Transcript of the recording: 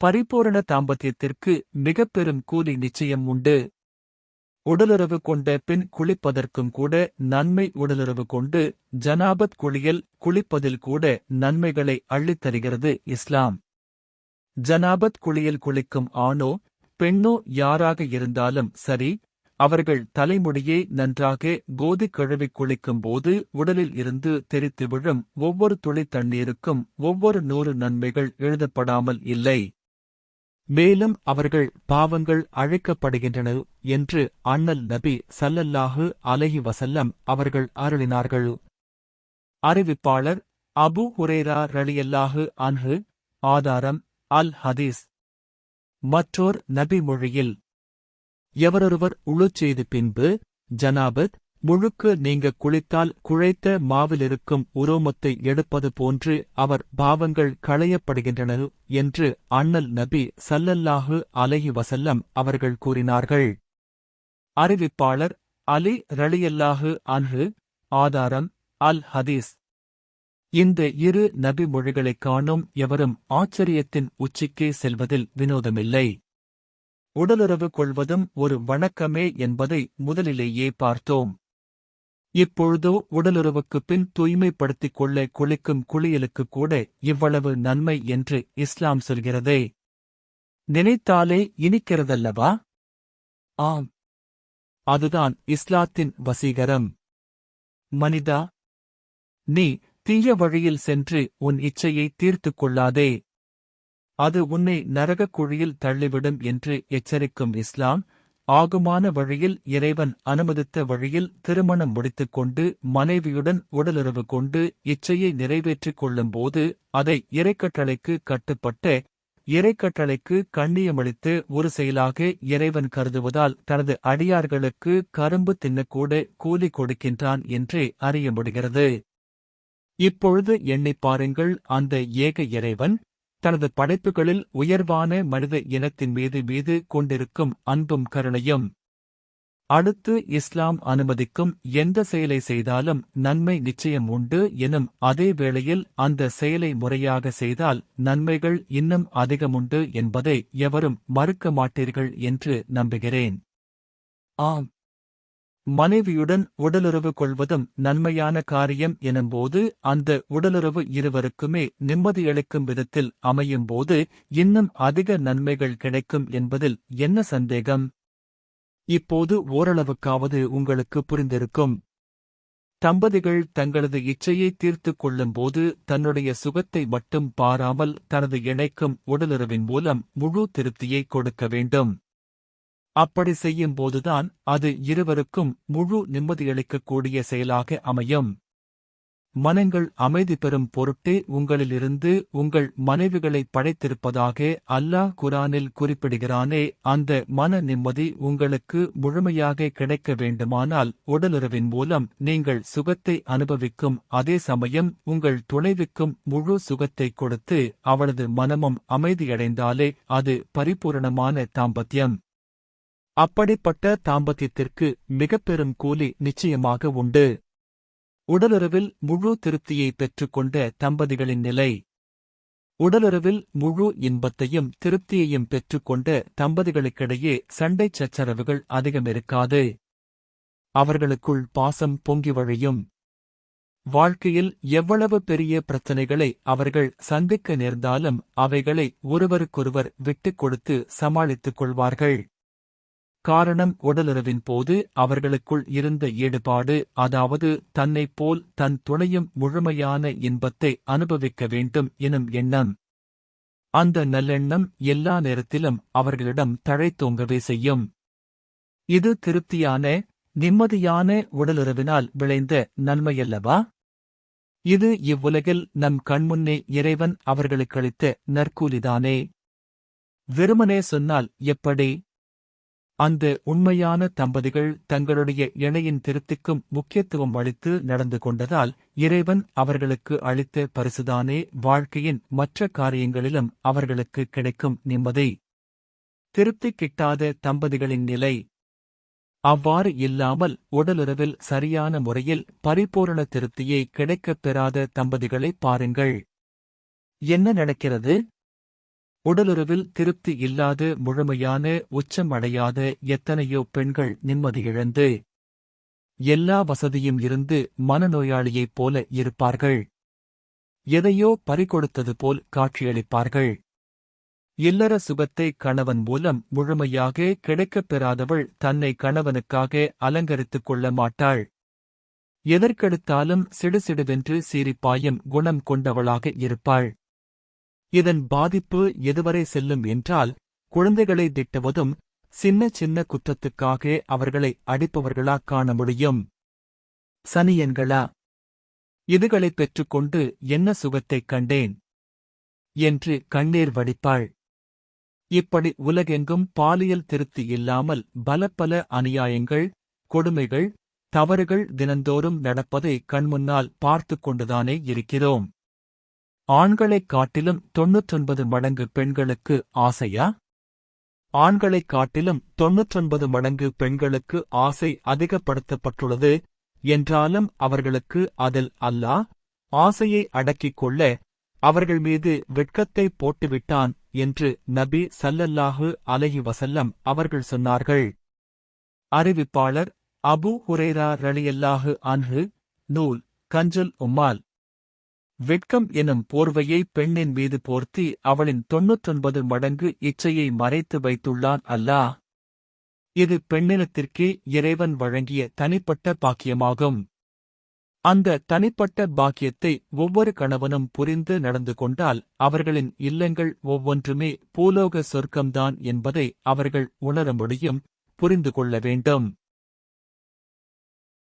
பரிபூரண தாம்பத்தியத்திற்கு மிகப்பெரும் கூலி நிச்சயம் உண்டு. உடலுறவு கொண்ட பின் குளிப்பதற்கும் கூட நன்மை உடலுறவு கொண்டு ஜனாபத் குளியல் குளிப்பதில் கூட நன்மைகளை அள்ளித் தருகிறது இஸ்லாம். ஜனாபத் குளியல் குளிக்கும் ஆணோ பெண்ணோ யாராக இருந்தாலும் சரி அவர்கள் தலைமுடியை நன்றாக கோதி கழுவி குளிக்கும் போது உடலில் இருந்து தெரித்து விழும் ஒவ்வொரு துளி தண்ணீருக்கும் ஒவ்வொரு நூறு நன்மைகள் எழுதப்படாமல் இல்லை. மேலும் அவர்கள் பாவங்கள் அழைக்கப்படுகின்றன என்று அண்ணல் நபி சல்லல்லாஹு அலஹி வசல்லம் அவர்கள் அருளினார்கள். அறிவிப்பாளர் அபு ஹுரேரா ரலியல்லாஹு அன்ஹு ஆதாரம் அல் ஹதீஸ். மற்றோர் நபி மொழியில் எவரொருவர் உளுச்செய்து பின்பு ஜனாபத் முழுக்கு நீங்க குளித்தால் குழைத்த மாவிலிருக்கும் உரோமத்தை எடுப்பது போன்று அவர் பாவங்கள் களையப்படுகின்றன என்று அண்ணல் நபி சல்லல்லாஹு அலஹி வசல்லம் அவர்கள் கூறினார்கள். அறிவிப்பாளர் அலி ரலியல்லாஹு அன்ஹு ஆதாரம் அல் ஹதீஸ். இந்த இரு நபி மொழிகளைக் காணும் எவரும் ஆச்சரியத்தின் உச்சிக்கே செல்வதில் வினோதமில்லை. உடலுறவு கொள்வதும் ஒரு வணக்கமே என்பதை முதலிலேயே பார்த்தோம். இப்பொழுதோ உடலுறவுக்குப் பின் தூய்மைப்படுத்திக் கொள்ள குளிக்கும் குளியலுக்கு கூட இவ்வளவு நன்மை என்று இஸ்லாம் சொல்கிறதே. நினைத்தாலே இனிக்கிறதல்லவா? ஆம். அதுதான் இஸ்லாத்தின் வசீகரம். மனிதா நீ தீய வழியில் சென்று உன் இச்சையை தீர்த்துக் கொள்ளாதே. அது உன்னை நரகக் குழியில் தள்ளிவிடும் என்று எச்சரிக்கும் இஸ்லாம் ஆகுமான வழியில் இறைவன் அனுமதித்த வழியில் திருமணம் முடித்துக் கொண்டு மனைவியுடன் உடலுறவு கொண்டு இச்சையை நிறைவேற்றிக் கொள்ளும்போது அதை இறைக்கட்டளைக்கு கட்டுப்பட்ட இறைக்கட்டளைக்கு கண்ணியமளித்து ஒரு செயலாக இறைவன் கருதுவதால் தனது அடியார்களுக்கு கரும்பு தின்னக்கூட கூலி கொடுக்கின்றான் என்றே அறிய முடிகிறது இப்பொழுது எண்ணிப் பாருங்கள் அந்த ஏக இறைவன் தனது படைப்புகளில் உயர்வான மனித இனத்தின் மீது மீது கொண்டிருக்கும் அன்பும் கருணையும். அடுத்து இஸ்லாம் அனுமதிக்கும் எந்த செயலை செய்தாலும் நன்மை நிச்சயம் உண்டு எனும் அதே வேளையில் அந்த செயலை முறையாக செய்தால் நன்மைகள் இன்னும் அதிகமுண்டு என்பதை எவரும் மறுக்க மாட்டீர்கள் என்று நம்புகிறேன். ஆம். மனைவியுடன் உடலுறவு கொள்வதும் நன்மையான காரியம் எனும்போது அந்த உடலுறவு இருவருக்குமே நிம்மதியளிக்கும் விதத்தில் அமையும்போது இன்னும் அதிக நன்மைகள் கிடைக்கும் என்பதில் என்ன சந்தேகம்? இப்போது ஓரளவுக்காவது உங்களுக்கு புரிந்திருக்கும். தம்பதிகள் தங்களது இச்சையை தீர்த்துக் கொள்ளும்போது தன்னுடைய சுகத்தை மட்டும் பாராமல் தனது இணைக்கும் உடலுறவின் மூலம் முழு திருப்தியை கொடுக்க வேண்டும். அப்படி செய்யும்போதுதான் அது இருவருக்கும் முழு நிம்மதியளிக்கக்கூடிய செயலாக அமையும். மனங்கள் அமைதி பெறும் பொருட்டே உங்களிலிருந்து உங்கள் மனைவிகளை படைத்திருப்பதாக அல்லாஹ் குரானில் குறிப்பிடுகிறானே அந்த மன நிம்மதி உங்களுக்கு முழுமையாக கிடைக்க வேண்டுமானால் உடலுறவின் மூலம் நீங்கள் சுகத்தை அனுபவிக்கும். அதே சமயம் உங்கள் துணைவிக்கும் முழு சுகத்தை கொடுத்து அவளது மனமும் அமைதியடைந்தாலே அது பரிபூரணமான தாம்பத்தியம் அப்படிப்பட்ட தாம்பத்தியத்திற்கு மிகப்பெரும் கூலி நிச்சயமாக உண்டு. உடலுறவில் முழு திருப்தியை பெற்றுக்கொண்ட தம்பதிகளின் நிலை. உடலுறவில் முழு இன்பத்தையும் திருப்தியையும் பெற்றுக்கொண்ட தம்பதிகளுக்கிடையே சண்டை சச்சரவுகள் அதிகமிருக்காது அவர்களுக்குள் பாசம் பொங்கி வழியும். வாழ்க்கையில் எவ்வளவு பெரிய பிரச்சனைகளை அவர்கள் சந்திக்க நேர்ந்தாலும் அவைகளை ஒருவருக்கொருவர் விட்டுக் கொடுத்து சமாளித்துக் கொள்வார்கள். காரணம் உடலுறவின் போது அவர்களுக்குள் இருந்த ஈடுபாடு அதாவது தன்னைப் போல் தன் துணையும் முழுமையான இன்பத்தை அனுபவிக்க வேண்டும் எனும் எண்ணம். அந்த நல்லெண்ணம் எல்லா நேரத்திலும் அவர்களிடம் தழைத்தோங்கவே செய்யும். இது திருப்தியான நிம்மதியான உடலுறவினால் விளைந்த நன்மையல்லவா? இது இவ்வுலகில் நம் கண்முன்னே இறைவன் அவர்களுக்களித்த நற்கூலிதானே. வெறுமனே சொன்னால் எப்படி? அந்த உண்மையான தம்பதிகள் தங்களுடைய இணையின் திருப்திக்கும் முக்கியத்துவம் அளித்து நடந்து கொண்டதால் இறைவன் அவர்களுக்கு அளித்த பரிசுதானே வாழ்க்கையின் மற்ற காரியங்களிலும் அவர்களுக்கு கிடைக்கும் நிம்மதி. திருப்தி கிட்டாத தம்பதிகளின் நிலை. அவ்வாறு இல்லாமல் உடலுறவில் சரியான முறையில் பரிபூரண திருப்தியை கிடைக்கப் பெறாத தம்பதிகளை பாருங்கள். என்ன நடக்கிறது? உடலுறவில் திருப்தி இல்லாத முழுமையான உச்சம் அடையாத எத்தனையோ பெண்கள் நிம்மதியிழந்து எல்லா வசதியும் இருந்து மனநோயாளியைப் போல இருப்பார்கள். எதையோ பறிகொடுத்தது போல் காட்சியளிப்பார்கள். இல்லற சுகத்தை கணவன் மூலம் முழுமையாக கிடைக்கப் பெறாதவள் தன்னை கணவனுக்காக அலங்கரித்துக் கொள்ள மாட்டாள். எதற்கெடுத்தாலும் சிடுசிடுவென்று சீரிப்பாயும் குணம் கொண்டவளாக இருப்பாள். இதன் பாதிப்பு எதுவரை செல்லும் என்றால் குழந்தைகளை திட்டுவதும் சின்ன சின்ன குற்றத்துக்காக அவர்களை அடிப்பவர்களா காண முடியும். சனியன்களா இதுகளைப் பெற்றுக்கொண்டு என்ன சுகத்தைக் கண்டேன்? என்று கண்ணீர் வடிப்பாள். இப்படி உலகெங்கும் பாலியல் திருப்தி இல்லாமல் பல பல அநியாயங்கள் கொடுமைகள் தவறுகள் தினந்தோறும் நடப்பதை கண்முன்னால் பார்த்துக் கொண்டுதானே இருக்கிறோம். ஆண்களைக் காட்டிலும் தொன்னூற்றொன்பது மடங்கு பெண்களுக்கு ஆசையா? ஆண்களைக் காட்டிலும் தொன்னூற்றொன்பது மடங்கு பெண்களுக்கு ஆசை அதிகப்படுத்தப்பட்டுள்ளது என்றாலும் அவர்களுக்கு அதில் அல்லா ஆசையை அடக்கிக் கொள்ள அவர்கள் மீது வெட்கத்தை போட்டுவிட்டான் என்று நபி சல்லல்லாஹு அலஹி வசல்லம் அவர்கள் சொன்னார்கள். அறிவிப்பாளர் அபு ஹுரேரா ரலியல்லாஹு அன்ஹு நூல் கஞ்சல் உம்மால். வெட்கம் எனும் போர்வையை பெண்ணின் மீது போர்த்தி அவளின் தொன்னூற்றொன்பது மடங்கு இச்சையை மறைத்து வைத்துள்ளான் அல்லாஹ் இது பெண்ணினத்திற்கே இறைவன் வழங்கிய தனிப்பட்ட பாக்கியமாகும். அந்த தனிப்பட்ட பாக்கியத்தை ஒவ்வொரு கணவனும் புரிந்து நடந்து கொண்டால் அவர்களின் இல்லங்கள் ஒவ்வொன்றுமே பூலோக சொர்க்கம்தான் என்பதை அவர்கள் உணர முடியும் புரிந்து கொள்ள வேண்டும்.